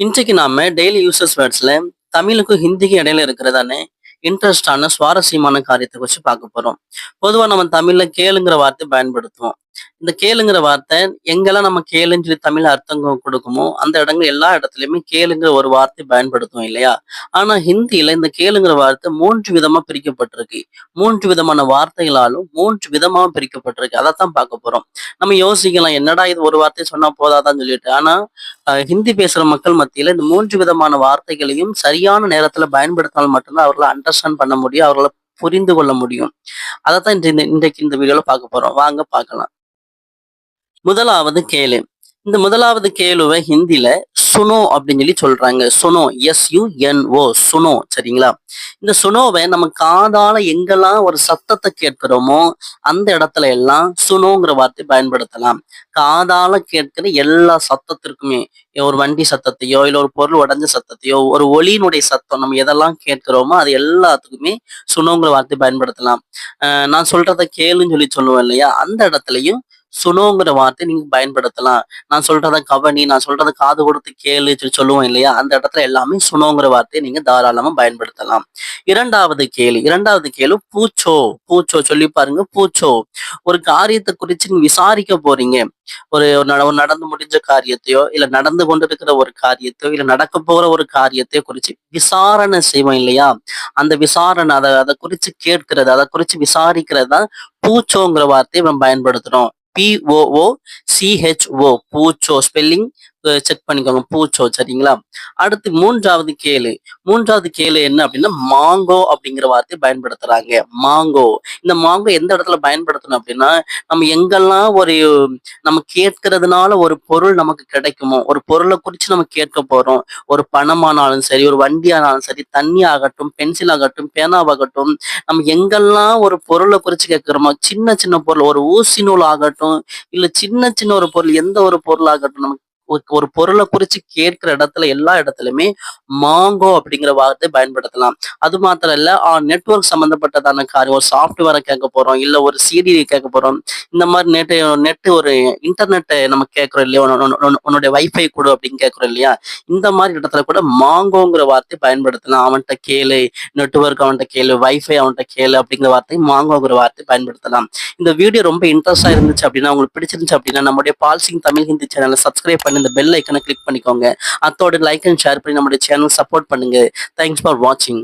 இன்றைக்கு நாம daily uses வேர்ட்ஸ்ல தமிழுக்கும் ஹிந்திக்கும் இடையில இருக்கிறதானே இன்ட்ரெஸ்டான சுவாரஸ்யமான காரியத்தை குறித்து பார்க்க போறோம். பொதுவா நம்ம தமிழ்ல கேளுங்கிற வார்த்தை பயன்படுத்துவோம். இந்த கேளுங்கிற வார்த்தை எங்கெல்லாம் நம்ம கேளுன்னு சொல்லி தமிழ் அர்த்தம் கொடுக்குமோ அந்த இடங்கள் எல்லா இடத்துலயுமே கேளுங்கிற ஒரு வார்த்தை பயன்படுத்துவோம் இல்லையா? ஆனா ஹிந்தியில இந்த கேளுங்கிற வார்த்தை மூன்று விதமா பிரிக்கப்பட்டிருக்கு. மூன்று விதமான வார்த்தைகளாலும் மூன்று விதமா பிரிக்கப்பட்டிருக்கு. அதைத்தான் பார்க்க போறோம். நம்ம யோசிக்கலாம் என்னடா இது ஒரு வார்த்தை சொன்னா போதாதான் சொல்லிட்டு. ஆனா ஹிந்தி பேசுற மக்கள் மத்தியில இந்த மூன்று விதமான வார்த்தைகளையும் சரியான நேரத்துல பயன்படுத்தினால் மட்டும்தான் அவர்களை அண்டர்ஸ்டாண்ட் பண்ண முடியும் அவர்களை புரிந்து கொள்ள முடியும். அதைத்தான் இந்த இன்றைக்கு இந்த வீடியோல பார்க்க போறோம். வாங்க பார்க்கலாம். முதலாவது கேளு. இந்த முதலாவது கேளுவை ஹிந்தில சுனோ அப்படின்னு சொல்லி சொல்றாங்க. சுனோ எஸ் யூ என் ஓ சுனோ. சரிங்களா? இந்த சுனோவை நம்ம காதால எங்கெல்லாம் ஒரு சத்தத்தை கேட்கிறோமோ அந்த இடத்துல எல்லாம் சுனோங்கிற வார்த்தை பயன்படுத்தலாம். காதால கேட்கிற எல்லா சத்தத்திற்குமே ஒரு வண்டி சத்தத்தையோ இல்லை ஒரு பொருள் உடைஞ்ச சத்தத்தையோ ஒரு ஒளியினுடைய சத்தம் நம்ம எதெல்லாம் கேட்கிறோமோ அது எல்லாத்துக்குமே சுனோங்கிற வார்த்தை பயன்படுத்தலாம். நான் சொல்றத கேளுன்னு சொல்லி சொல்லுவேன் இல்லையா? அந்த இடத்துலயும் சுனோங்கிற வார்த்தை நீங்க பயன்படுத்தலாம். நான் சொல்றத கவனி நான் சொல்றத காது கொடுத்து கேளு சொல்லுவோம் இல்லையா? அந்த இடத்துல எல்லாமே சுனோங்கிற வார்த்தையை நீங்க தாராளமா பயன்படுத்தலாம். இரண்டாவது கேள்வி இரண்டாவது கேளு பூச்சோ பூச்சோ சொல்லி பாருங்க பூச்சோ. ஒரு காரியத்தை குறிச்சு நீங்க விசாரிக்க போறீங்க. ஒரு நட- ஒரு நடந்து முடிஞ்ச காரியத்தையோ இல்ல நடந்து கொண்டிருக்கிற ஒரு காரியத்தையோ இல்ல நடக்க போற ஒரு காரியத்தையோ குறிச்சு விசாரணை செய்வோம் இல்லையா? அந்த விசாரணை அதை அதை குறிச்சு கேட்கிறது அதை குறிச்சு விசாரிக்கிறது தான் பூச்சோங்கிற வார்த்தையை நம்ம பயன்படுத்துறோம். P O O C H O పూచో spelling check பண்ணிக்கோங்க பூச்சோ சரிங்களா? அடுத்து மூன்றாவது கேளு. மூன்றாவது கேளு என்ன அப்படின்னா மாங்கோ அப்படிங்கிற வார்த்தையை பயன்படுத்துறாங்க. மாங்கோ. இந்த மாங்கோ எந்த இடத்துல பயன்படுத்தணும் அப்படின்னா நம்ம எங்கெல்லாம் ஒரு நம்ம கேட்கறதுனால ஒரு பொருள் நமக்கு கிடைக்குமோ ஒரு பொருளை குறித்து நம்ம கேட்க போறோம். ஒரு பணமானாலும் சரி ஒரு வண்டி ஆனாலும் சரி தண்ணி ஆகட்டும் பென்சில் ஆகட்டும் பேனாவாகட்டும் நம்ம எங்கெல்லாம் ஒரு பொருளை குறித்து கேட்கிறோமோ சின்ன சின்ன பொருள் ஒரு ஊசி நூல் ஆகட்டும் இல்ல சின்ன சின்ன ஒரு பொருள் எந்த ஒரு பொருள் ஆகட்டும் நமக்கு ஒரு- பொருளை குறித்து கேட்கிற இடத்துல எல்லா இடத்துலயுமே மாங்கோ அப்படிங்கிற வார்த்தை பயன்படுத்தலாம். அது மாத்திரம் இல்ல நெட்வொர்க் சம்பந்தப்பட்டதான காரியம் ஒரு சாஃப்ட்வேரை கேட்க போறோம் இல்ல ஒரு சிடி கேட்க போறோம். இந்த மாதிரி நெட் நெட் ஒரு இன்டர்நெட்டை நம்ம கேட்குறோம் இல்லையா? உன்னுடைய வைஃபை கொடு அப்படின்னு கேட்குறோம் இல்லையா? இந்த மாதிரி இடத்துல கூட மாங்கோங்கிற வார்த்தை பயன்படுத்தலாம். அவன்கிட்ட கேளு நெட்வொர்க் அவன்கிட்ட கேளு வைஃபை அவன்கிட்ட கேளு அப்படிங்கிற வார்த்தை மாங்கோங்கிற வார்த்தை பயன்படுத்தலாம். இந்த வீடியோ ரொம்ப இன்ட்ரெஸ்டா இருந்துச்சு அப்படின்னா உங்களுக்கு பிடிச்சிருந்துச்சு அப்படின்னா நம்முடைய பால்சிங் தமிழ் ஹிந்தி சேனலை சப்ஸ்கிரைப் பண்ணி இந்த பெல் ஐக்கனை கிளிக் பண்ணிக்கோங்க. அத்தோட லைக் அண்ட் ஷேர் பண்ணி நம்மளுடைய சேனல் சப்போர்ட் பண்ணுங்க. தேங்க்ஸ் ஃபார் வாட்சிங்